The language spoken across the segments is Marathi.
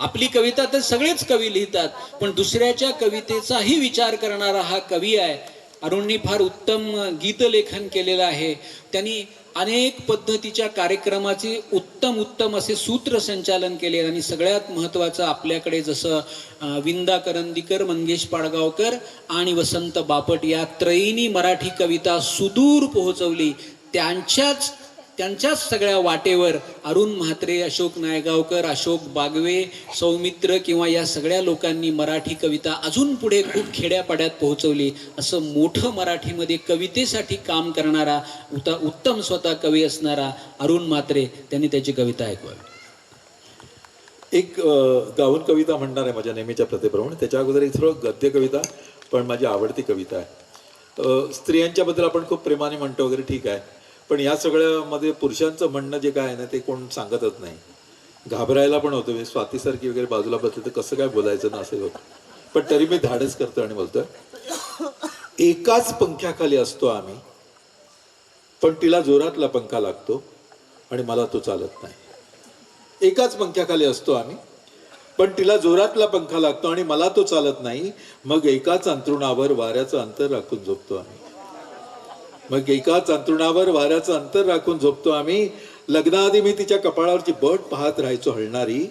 आपली कविता तर सगळेच कवी लिहितात पण दुसऱ्याच्या कवितेचाही विचार करणारा हा कवी आहे. अरुणनी फार उत्तम गीतलेखन केलेलं आहे. त्यांनी अनेक पद्धतीच्या कार्यक्रमाचे उत्तम उत्तम असे सूत्रसंचालन केले आणि सगळ्यात महत्त्वाचं आपल्याकडे जसं विंदा करंदीकर मंगेश पाडगावकर आणि वसंत बापट या त्रयीनी मराठी कविता सुदूर पोहोचवली. त्यांच्याच त्यांच्याच सगळ्या वाटेवर अरुण म्हात्रे अशोक नायगावकर अशोक बागवे सौमित्र किंवा या सगळ्या लोकांनी मराठी कविता अजून पुढे खूप खेड्यापाड्यात पोहोचवली. असं मोठं मराठीमध्ये कवितेसाठी काम करणारा उता उत्तम स्वतः कवी असणारा अरुण म्हात्रे त्यांनी त्याची कविता ऐकवावी. एक गाऊन कविता म्हणणार आहे माझ्या नेहमीच्या प्रथेप्रमाणे. त्याच्या अगोदर एक थोडं गद्य कविता पण माझी आवडती कविता आहे. स्त्रियांच्याबद्दल आपण खूप प्रेमाने म्हणतो वगैरे ठीक आहे. पण या सगळ्यामध्ये पुरुषांचं म्हणणं जे काय आहे ना ते कोण सांगतच नाही. घाबरायला पण होतं मी स्वातीसारखी वगैरे बाजूला बसले तर कसं काय बोलायचं ना असं होतं. पण तरी मी धाडस करतो आणि बोलतो एकाच पंख्याखाली असतो आम्ही पण तिला जोरातला पंखा लागतो आणि मला तो चालत नाही. एकाच पंख्याखाली असतो आम्ही पण तिला जोरातला पंखा लागतो आणि मला तो चालत नाही. मग एकाच अंतरुणावर वाऱ्याचं अंतर राखून झोपतो आम्ही. मग एकाच अंतरुणावर वाऱ्याचं अंतर राखून झोपतो आम्ही. लग्नाआधी मी तिच्या कपाळावरची बट पाहत राहायचो हलणारी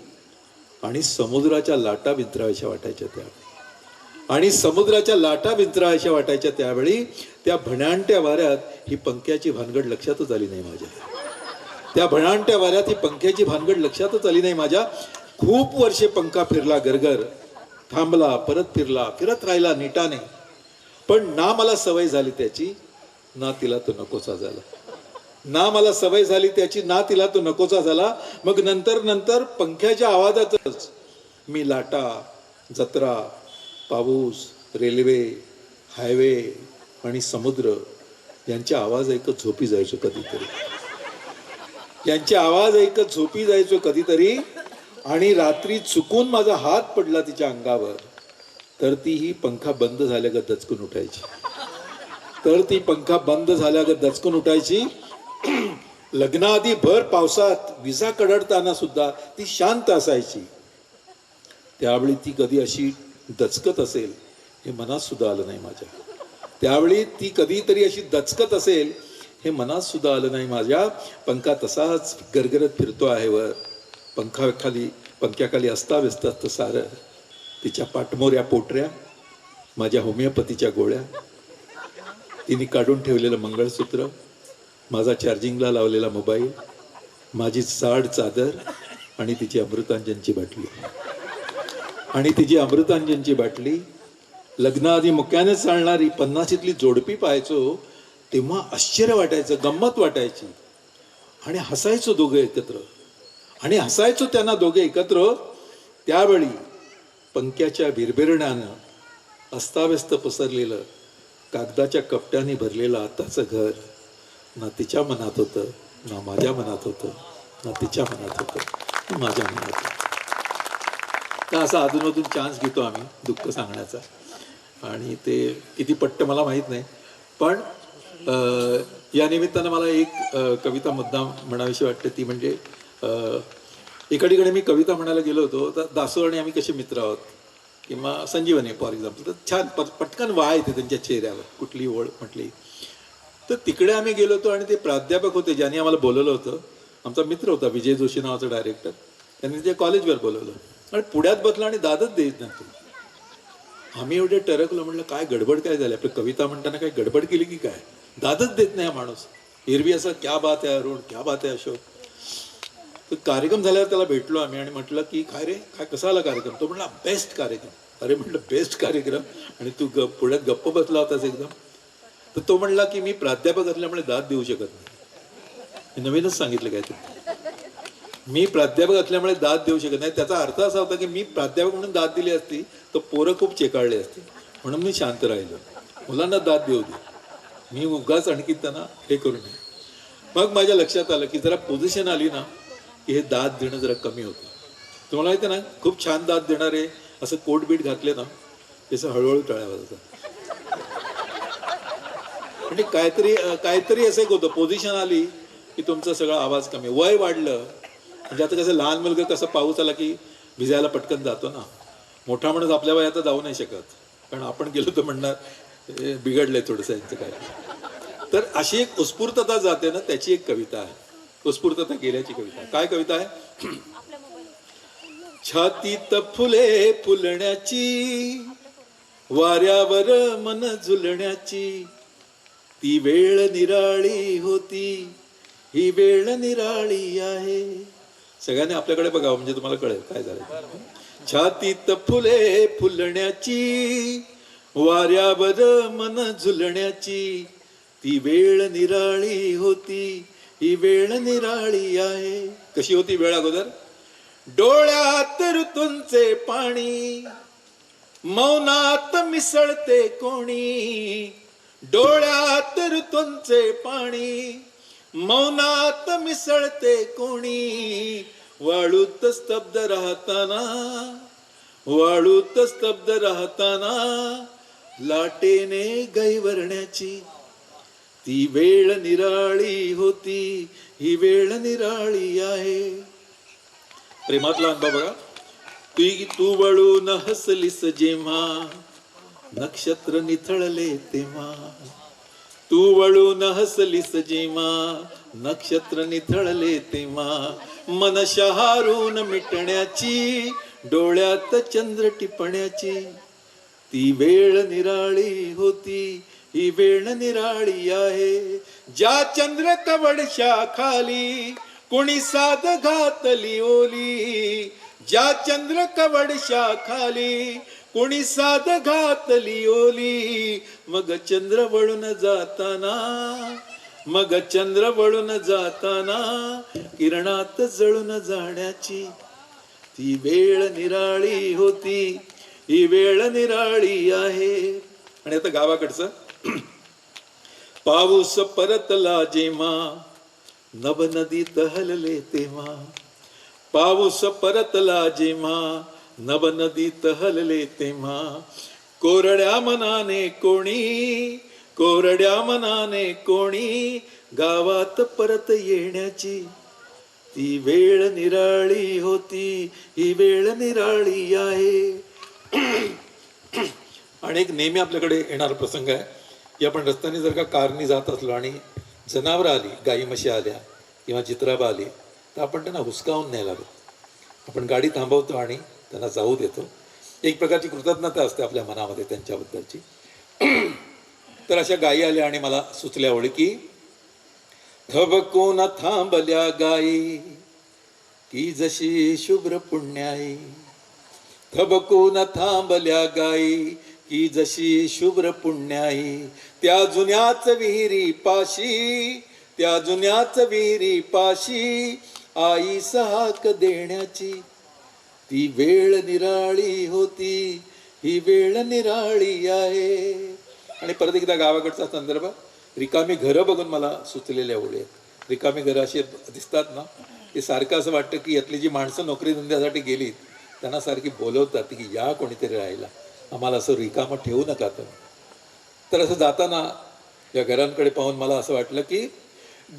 आणि समुद्राच्या लाटा विंतराव्याशा वाटायच्या त्यावेळी. आणि समुद्राच्या लाटा विंतराव्याशा वाटायच्या त्यावेळी त्या भणाणत्या वाऱ्यात ही पंख्याची भानगड लक्षातच आली नाही माझ्या. त्या भणाणत्या वाऱ्यात ही पंख्याची भानगड लक्षातच आली नाही माझ्या. खूप वर्षे पंखा फिरला गरगर थांबला परत फिरला फिरत राहिला नीटाने. पण ना मला सवय झाली त्याची. ना तिला तो नकोचा झाला. ना मला सवय झाली त्याची ना तिला तो नकोचा झाला. मग नंतर नंतर पंख्याच्या आवाजातच मी लाटा जत्रा पाऊस रेल्वे हायवे आणि समुद्र यांचे आवाज ऐकत झोपी जायचो कधीतरी. यांचे आवाज ऐकत झोपी जायचो कधीतरी आणि रात्री चुकून माझा हात पडला तिच्या अंगावर तर ती ही पंखा बंद झाल्यागत दचकून उठायची. तर ती पंखा बंद झाल्यागत दचकून उठायची. लग्नाआधी भर पावसात विजा कडडताना सुद्धा ती शांत असायची. त्यावेळी ती कधी अशी दचकत असेल हे मनात सुद्धा आलं नाही माझ्या. त्यावेळी ती कधीतरी अशी दचकत असेल हे मनात सुद्धा आलं नाही माझ्या. पंखा तसाच गरगरत फिरतो आहे वर. पंखाखाली पंख्याखाली अस्ताव्यस्त असतं सारं. तिच्या पाठमोऱ्या पोटऱ्या माझ्या होमिओपॅथीच्या गोळ्या. तिने काढून ठेवलेलं मंगळसूत्र माझा चार्जिंगला लावलेला मोबाईल माझी साड चादर आणि तिची अमृतांजनची बाटली. आणि तिची अमृतांजनची बाटली लग्नाआधी मुक्याने चालणारी पन्नासीतली जोडपी पाहायचो तेव्हा आश्चर्य वाटायचं गंमत वाटायची. आणि हसायचो दोघं एकत्र. आणि हसायचो त्यांना दोघे एकत्र त्यावेळी पंख्याच्या भिरभिरण्यानं अस्ताव्यस्त पसरलेलं कागदाच्या कपट्याने भरलेलं आताचं घर ना तिच्या मनात होतं ना माझ्या मनात होतं ना तिच्या मनात होतं माझ्या मनात होतं. तर असा अधूनमधून चान्स घेतो आम्ही दुःख सांगण्याचा. आणि ते किती पट्ट मला माहीत नाही. पण अं, या निमित्तानं मला एक कविता मुद्दाम म्हणावीशी वाटते. ती म्हणजे अं, एका मी कविता म्हणायला गेलो होतो. तर दासो आणि आम्ही कसे मित्र आहोत? किंवा संजीवनी फॉर एक्झाम्पल तर छान पट पटकन वाय येते त्यांच्या चेहऱ्यावर कुठली ओळ म्हटली. तर तिकडे आम्ही गेलो होतो आणि ते प्राध्यापक होते ज्यांनी आम्हाला बोलवलं होतं. आमचा मित्र होता विजय जोशी नावाचा डायरेक्टर त्यांनी ते कॉलेजवर बोलवलं. आणि पुण्यात बसलं आणि दादच देत नव्हतो. आम्ही एवढे टरकलो म्हटलं काय गडबड काय झाली? आपली कविता म्हणताना काय गडबड केली की काय? दादच देत नाही हा माणूस. एरवी असं क्या बात आहे अरुण क्या बात आहे अशोक. तर कार्यक्रम झाल्यावर त्याला भेटलो आम्ही आणि म्हटलं की काय रे? काय कसा आला कार्यक्रम? तो म्हणला बेस्ट कार्यक्रम. अरे म्हटलं बेस्ट कार्यक्रम. आणि तू ग पुण्यात गप्प बसला होतास एकदम. तर तो म्हणला की मी प्राध्यापक असल्यामुळे दाद देऊ शकत नाही. मी नवीनच सांगितलं काय ते. मी प्राध्यापक असल्यामुळे दाद देऊ शकत नाही. त्याचा अर्थ असा होता की मी प्राध्यापक म्हणून दाद दिली असती तर पोरं खूप चेकाळली असती. म्हणून मी शांत राहिलो. मुलांना दाद देऊ दे. मी उगाच आणखी त्यांना हे करू नये. मग माझ्या लक्षात आलं की जरा पोझिशन आली ना की हे दाद देणं जरा कमी होतं. तुम्हाला माहिती ना खूप छान दाद देणारे असं कोट बीट घातले ना त्याचं हळूहळू टाळ्या वाजतात म्हणजे काहीतरी काहीतरी असं एक होतं पोझिशन आली की तुमचा सगळा आवाज कमी. वय वाढलं म्हणजे आता कसं लहान मुलगा कसं पाऊस आला की भिजायला पटकन जातो ना. मोठा माणूस आपल्या वयात जाऊ नाही शकत. कारण आपण गेलो तर म्हणणार बिघडलंय थोडंसं यांचं काय. तर अशी एक उत्स्फूर्तता जाते ना त्याची एक कविता आहे. उत्स्फूर्तता गेल्याची कविता काय कविता आहे? छातीत फुले फुलण्याची वाऱ्यावर मन झुलण्याची. ती वेळ निराळी होती ही वेळ निराळी आहे. सगळ्यांनी आपल्याकडे बघावं म्हणजे तुम्हाला कळेल काय झालं. छातीत फुले फुलण्याची वाऱ्यावर मन झुलण्याची. ती वेळ निराळी होती ही वेळ निराळी आहे. कशी होती वेळ अगोदर? डोळ्यात ऋतूंचे पाणी मौनात मिसळते कोणी. डोळ्यात ऋतूंचे पाणी मौनात मिसळते कोणी. वाळूत स्तब्ध राहताना वाळूत स्तब्ध राहताना लाटेने गैवरण्याची. ती वेळ निराळी होती ही वेळ निराळी आहे. प्रेमातला अनुभव बघा तू तू वळून हसलीस जेव्हा नक्षत्र निथळले तेव्हा. तू वळून हसलीस जेव्हा नक्षत्र निथळले तेव्हा. मन शहारून मिटण्याची डोळ्यात चंद्र टिपण्याची. ती वेळ निराळी होती ही वेळ निराळी आहे. ज्या चंद्र कवडशा खाली कोणी साध घातली ओली ज्या चंद्र कवडशा खाली कोणी साध घातली ओली मग चंद्र वळून जाताना. मग चंद्र वळून जाताना किरणात जळून जाण्याची. ती वेळ निराळी होती ही वेळ निराळी आहे. आणि आता गावाकडचं. पाऊस परतला जेमा नभ नदी तहलले तेव्हा पाऊस परतला जेव्हा नभ नदी तहलले तेव्हा कोरड्या मनाने कोणी कोरड्या मनाने कोणी गावात परत येण्याची। ती वेळ निराळी होती ही वेळ निराळी आहे। आणि एक नेहमी आपल्याकडे येणारा प्रसंग आहे. की आपण रस्त्याने जर का कारनी जात असलो आणि जनावरं आली गाई म्हशी आल्या किंवा चित्राबा आली तर आपण त्यांना हुसकावून न्यायला हवं. आपण गाडी थांबवतो आणि त्यांना जाऊ देतो. एक प्रकारची कृतज्ञता असते आपल्या मनामध्ये त्यांच्याबद्दलची. तर अशा गायी आल्या आणि मला सुचल्या ओळखी. थबकून थांबल्या गायी की जशी शुभ्र पुण्याई. थबकून थांबल्या गायी की जशी शुभ्र पुण्याई. त्या जुन्याच विहिरी पाशी त्या जुन्याच विहिरी पाशी आई सहाक देण्याची. ती वेळ निराळी होती ही वेळ निराळी आहे. आणि परत एकदा गावाकडचा संदर्भ रिकामी घरं बघून मला सुचलेल्या ओळी आहेत. रिकामी घरं अशी दिसतात ना ते सारखं असं वाटतं की यातली जी माणसं नोकरी धंद्यासाठी गेलीत त्यांना सारखी बोलवतात की या कोणीतरी राहायला आम्हाला असं रिकामं ठेवू नका तर तर असं जाताना या घरांकडे पाहून मला असं वाटलं की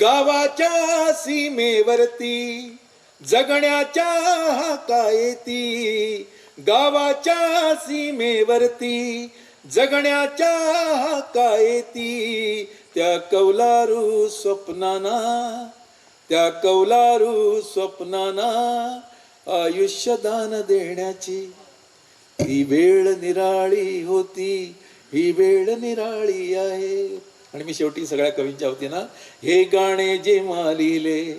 गावाच्या सीमेवरती जगण्याच्या हाका येती गावाच्या सीमेवरती जगण्याच्या हाका येती त्या कौलारू स्वप्नाना त्या कौलारू स्वप्नाना आयुष्यदान देण्याची ही वेळ निराळी होती. ही वेळ निराळी आहे. आणि मी शेवटी सगळ्या कवींच्या वतीनं हे गाणे जेव्हा लिहिले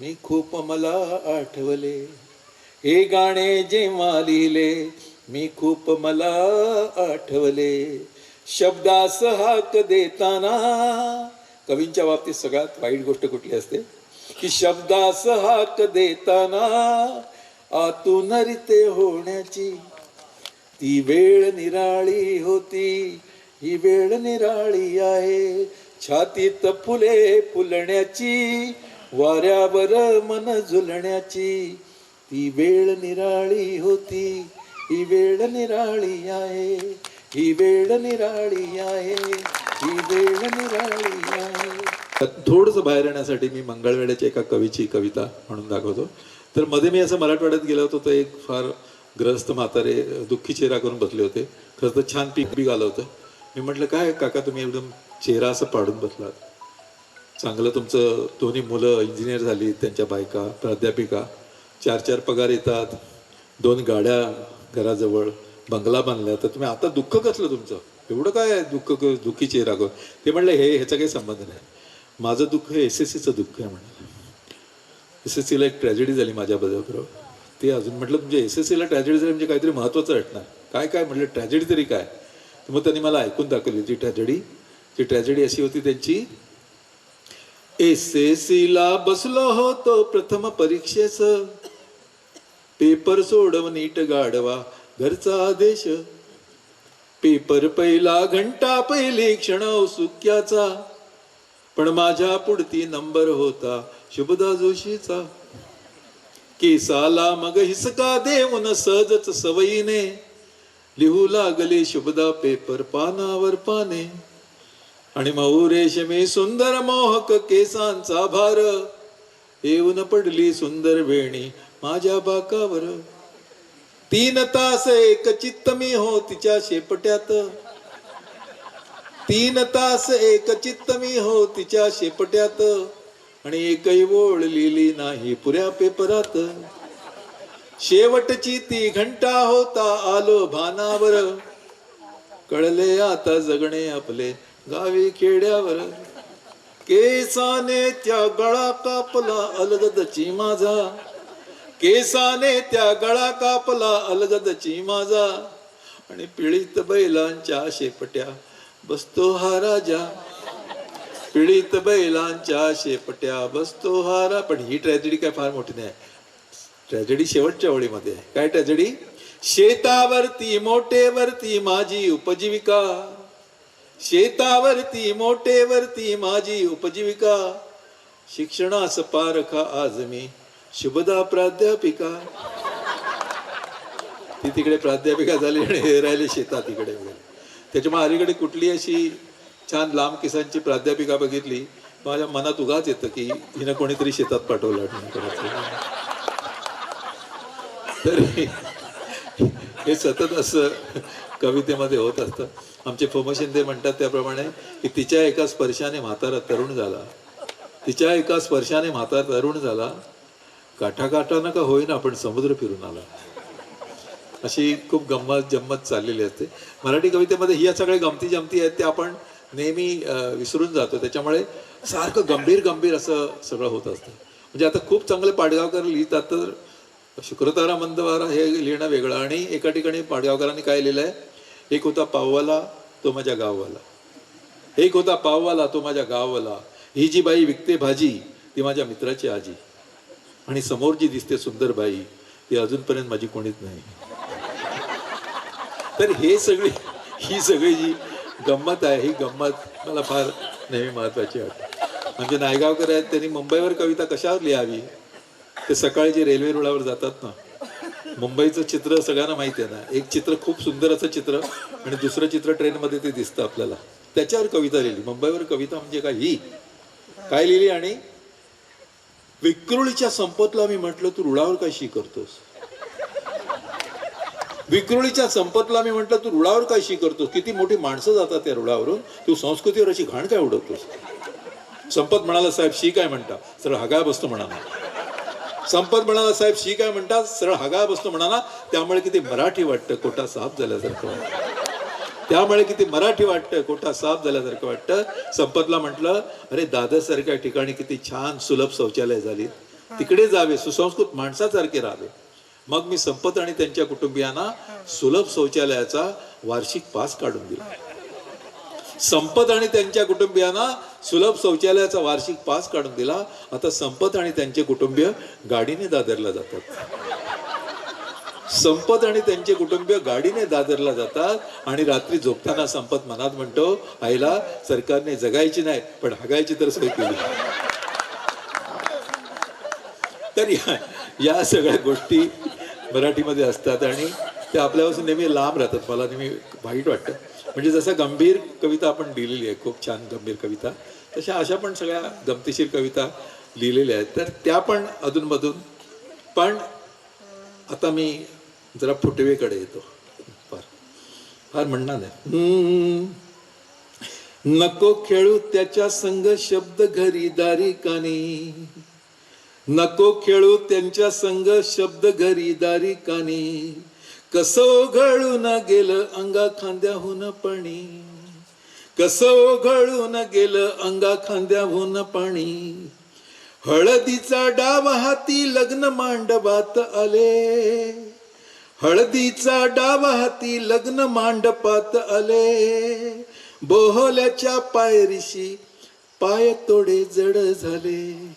मी खूप मला आठवले. हे गाणे जेव्हा लिहिले मी खूप मला आठवले. शब्दास हाक देताना कवींच्या बाबतीत सगळ्यात वाईट गोष्ट कुठली असते? की शब्दास हाक देताना आतून रिते होण्याची ती वेळ निराळी होती ही वेळ निराळी आहे छातीत फुले फुलण्याची वाऱ्यावर मन झुलण्याची ती वेळ निराळी होती ही वेळ निराळी आहे ही वेळ निराळी आहे ही वेळ निराळी आहे थोडंसं बाहेर येण्यासाठी मी मंगळवेड्याच्या एका कवीची कविता म्हणून दाखवतो. तर मध्ये मी असं मराठवाड्यात गेलो होतो तर एक फार ग्रस्त म्हातारे दुःखी चेहरा करून बसले होते. खरं तर छान पीक बी आलं होतं. मी म्हटलं काय काका तुम्ही एकदम चेहरा असं पाडून बसलात? चांगलं तुमचं दोन्ही मुलं इंजिनियर झाली त्यांच्या बायका प्राध्यापिका. चार चार पगार येतात दोन गाड्या घराजवळ बंगला बांधला. तर तुम्ही आता दुःख कसलं तुमचं? एवढं काय आहे दुःख दुःखी चेहरा करून? ते म्हटलं हे ह्याचा काही संबंध नाही. माझं दुःख हे एस एस सीचं दुःख आहे म्हणाले एस एस सीला एक ट्रॅजेडी झाली माझ्याबरोबर ते अजून म्हटलं तुमच्या एस एस सीला ट्रॅजेडी झाली म्हणजे काहीतरी महत्त्वाचं असणार काय काय? म्हटलं ट्रॅजेडी तरी काय? तर मग त्यांनी मला ऐकून दाखवली ती ट्रॅजेडी ती ट्रॅजेडी अशी होती त्यांची. एस एस सीला बसलो होतो प्रथम परीक्षेचं. पेपर सोडव नीट गाडवा घरचा आदेश. पेपर पहिला घंटा पहिली क्षण सुक्याचा पण माझ्या पुढती नंबर होता शुभदा जोशीचा. केसाला मग हिसका देऊन सहजच सवयीने. लिहू लागले शुभदा पेपर पानावर पाने. आणि मऊ रेशमी सुंदर मोहक केसांचा भार. येऊन पडली सुंदर वेणी माझ्या बाकावर. तीन तास एक चित्त मी हो तिच्या शेपट्यात. तीन तास एक चित्त मी हो तिच्या शेपट्यात. आणि एकही ओळ लिहिली नाही पुऱ्या पेपरात. शेवटची ती घंटा होता आलो भानावर. कळले आता जगणे आपले गावी खेड्यावर. केसाने त्या गळा कापला अलगदची माझा. केसाने त्या गळा कापला अलगदची माझा. आणि पिळीत बैलांच्या शेपट्या बसतो हा राजा. पीडित बैलांच्या शेपट्या बसतो हारा. पण ही ट्रॅजेडी काय फार मोठी नाही. ट्रॅजेडी शेवटच्या ओळीमध्ये आहे. काय ट्रॅजेडी शेतावरती मोठेवरती माझी उपजीविका. शेतावरती मोठेवरती माझी उपजीविका. शिक्षणास पारखा आज मी. शुभदा प्राध्यापिका. ती तिकडे प्राध्यापिका झाली आणि हे राहिले शेतात तिकडे वगैरे. त्याच्यामुळे अलीकडे कुठली अशी छान लांब किसांची प्राध्यापिका बघितली. माझ्या मनात उगाच येतं की हिनं कोणीतरी शेतात पाठवलं हे- सतत असं कवितेमध्ये होत असतं. आमचे फोम शिंदे म्हणतात त्याप्रमाणे की तिच्या एका स्पर्शाने म्हातारा तरुण झाला. तिच्या एका स्पर्शाने म्हातारा तरुण झाला. काठाकाठानं का होईना पण समुद्र फिरून आला. अशी खूप गंमत जम्मत चाललेली असते. मराठी कवितेमध्ये ह्या सगळ्या गमती जमती आहेत त्या आपण नेहमी विसरून जातो. त्याच्यामुळे सारखं गंभीर गंभीर असं सगळं होत असतं. म्हणजे आता खूप चांगले पाडगावकर लिहितात तर शुक्रतारा मंदवारा हे लिहिणं वेगळं आणि एका ठिकाणी पाडगावकरांनी काय लिहिलं आहे एक होता पाववाला तो माझ्या गाववाला. एक होता पाववाला तो माझ्या गाववाला. ही जी बाई विकते भाजी ती माझ्या मित्राची आजी. आणि समोर जी दिसते सुंदर बाई ती अजूनपर्यंत माझी कोणीच नाही. तर हे सगळी ही सगळी जी गंमत आहे ही गंमत मला फार नेहमी महत्वाची वाटते. म्हणजे नायगावकर आहेत त्यांनी मुंबईवर कविता कशावर लिहावी? ते सकाळी जे रेल्वे रुळावर जातात ना मुंबईचं चित्र सगळ्यांना माहिती आहे ना. एक चित्र खूप सुंदर असं चित्र आणि दुसरं चित्र ट्रेनमध्ये ते दिसतं आपल्याला. त्याच्यावर कविता लिहिली. मुंबईवर कविता म्हणजे काय? ही. काय लिहिली आणि? विक्रोळीच्या संपतला मी म्हटलं तू रुळावर काय शी करतोस विक्रोळीच्या संपतला मी म्हटलं तू रुळावर काय शी करतोस? किती मोठी माणसं जातात त्या रुळावरून. तू संस्कृतीवर अशी घाण काय उडवतोस? संपत म्हणाला साहेब शी काय म्हणता? सरळ हगाय बसतो म्हणाला संपत म्हणाला साहेब शी काय म्हणतात सरळ हगाय बसतो म्हणाला त्यामुळे किती मराठी वाटतं कोटा साफ झाल्यासारखं त्यामुळे किती मराठी वाटतं कोटा साफ झाल्यासारखं वाटतं. संपतला म्हटलं अरे दादरसारख्या ठिकाणी किती छान सुलभ शौचालय झाली तिकडे जावे सुसंस्कृत माणसासारखे राहावे. मग मी संपत आणि त्यांच्या कुटुंबियांना सुलभ शौचालयाचा वार्षिक पास काढून दिला. संपत आणि त्यांच्या कुटुंबियांना सुलभ शौचालयाचा वार्षिक पास काढून दिला. आता संपत आणि त्यांचे कुटुंबीय गाडीने दादरला जातात. संपत आणि त्यांचे कुटुंबीय गाडीने दादरला जातात आणि रात्री झोपताना संपत मनात म्हणतो आईला सरकारने जगायची नाही पण हगायची तर सोय केली. तर या या सगळ्या गोष्टी मराठीमध्ये असतात आणि ते आपल्यापासून नेहमी लांब राहतात. मला नेहमी वाईट वाटतं. म्हणजे जसं गंभीर कविता आपण लिहिलेली आहे खूप छान गंभीर कविता. तशा अशा पण सगळ्या गमतीशीर कविता लिहिलेल्या आहेत. तर त्या पण अधूनमधून. पण आता मी जरा फुटवेकडे येतो. फार फार म्हणणार नाही. नको खेळू त्याच्या संग शब्द घरी दारी कानी. नको खेळू त्यांच्या संग शब्द घरी दारी कानी. कसं ओघळून गेलं अंगा खांद्याहून पाणी. कसं ओघळून गेलं अंगा खांद्याहून पाणी. हळदीचा डाव हाती लग्न मांडवात आले. हळदीचा डाव हाती लग्न मांडपात आले. बोहल्याच्या पायरीशी पाय तोडे जड झाले.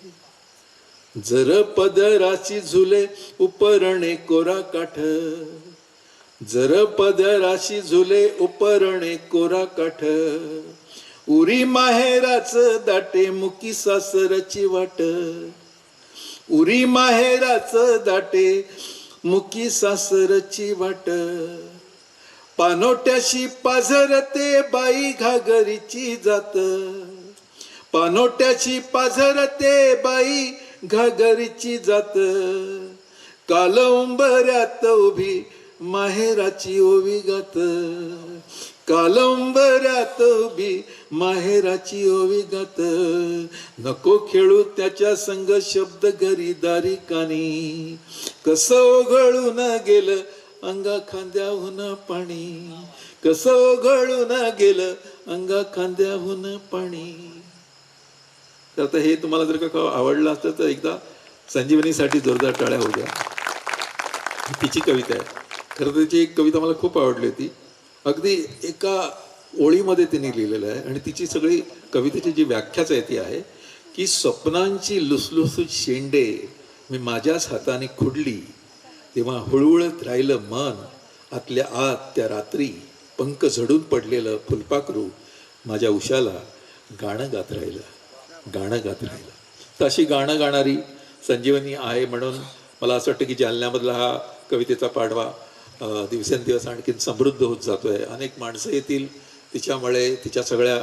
जर पदराची झुले उपरणे कोरा काठ. जर पदराशी झुले उपरणे कोरा काठ. उरी माहेराच दाटे मुकी सासरची वाट. उरी माहेराच दाटे मुकी सासरची वाट. पानोट्याशी पाझरते बाई घागरीची जात. पानोट्याची पाझरते बाई घागरीची जात. काल उंबऱ्यात उभी माहेराची ओवी गात. कालंबऱ्यात उभी माहेराची ओवी गात. नको खेळू त्याच्या संग शब्द घरी दारी कानी. कस ओघळून गेलं अंगा खांद्याहून पाणी. कसं ओघळून गेलं अंगा खांद्याहून पाणी. तर आता हे तुम्हाला जर का आवडलं असतं तर एकदा संजीवनीसाठी जोरदार टाळ्या होऊ द्या तिची कविता आहे. खरं तर तिची एक कविता मला खूप आवडली होती. अगदी एका ओळीमध्ये तिने लिहिलेलं आहे आणि तिची सगळी कवितेची जी व्याख्याच आहे ती आहे की स्वप्नांची लुसलुसूत शेंडे मी माझ्याच हाताने खुडली. तेव्हा हुळहुळत राहिलं मन आतल्या आत त्या रात्री पंख झडून पडलेलं फुलपाखरू माझ्या उशाला गाणं गात राहिलं. गाणं गात राहिलं. तर अशी गाणं गाणारी संजीवनी आहे म्हणून मला असं वाटतं की जालन्यामधला हा कवितेचा पाडवा दिवसेंदिवस आणखीन समृद्ध होत जातोय. अनेक माणसं येतील तिच्यामुळे तिच्या सगळ्या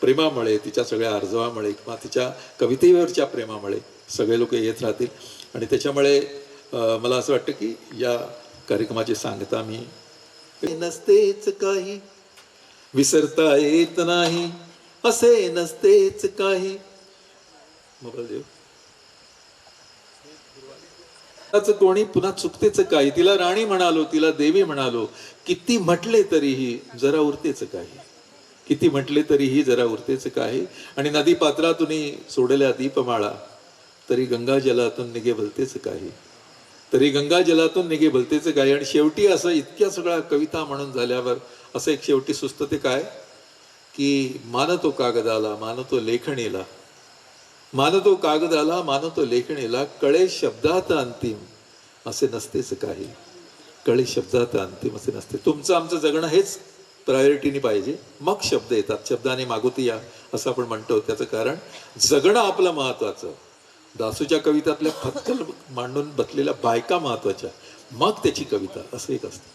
प्रेमामुळे तिच्या सगळ्या अर्जवामुळे किंवा तिच्या कवितेवरच्या प्रेमामुळे सगळे लोक येत राहतील. आणि त्याच्यामुळे मला असं वाटतं की या कार्यक्रमाची सांगता मी. नसतेच काही विसरता येत नाही. असे नसतेच काही कोणी पुन्हा चुकतेच काही तिला राणी म्हणालो तिला देवी म्हणालो किती म्हटले तरीही जरा उरतेच काही. किती म्हटले तरीही जरा उरतेच काही. आणि नदी पात्रातून सोडल्या दीपमाळा तरी गंगा जलातून निघे भलतेच काही. तरी गंगा जलातून निघे भलतेच काही. आणि शेवटी असं इतक्या सगळ्या कविता म्हणून झाल्यावर असं एक शेवटी सुस्त ते काय? की मानतो कागदाला मानतो लेखणीला मानतो कागदाला मानतो लेखणीला कळे शब्दात अंतिम असे नसतेच काही. कळे शब्दात अंतिम असे नसते. तुमचं आमचं जगणं हेच प्रायोरिटीने पाहिजे. मग शब्द येतात. शब्दाने मागुती या असं आपण म्हणतो. त्याचं कारण जगणं आपलं महत्वाचं. दासूच्या कवितातल्या फक्त मांडून बसलेल्या बायका महत्त्वाच्या. मग त्याची कविता असं एक असतं.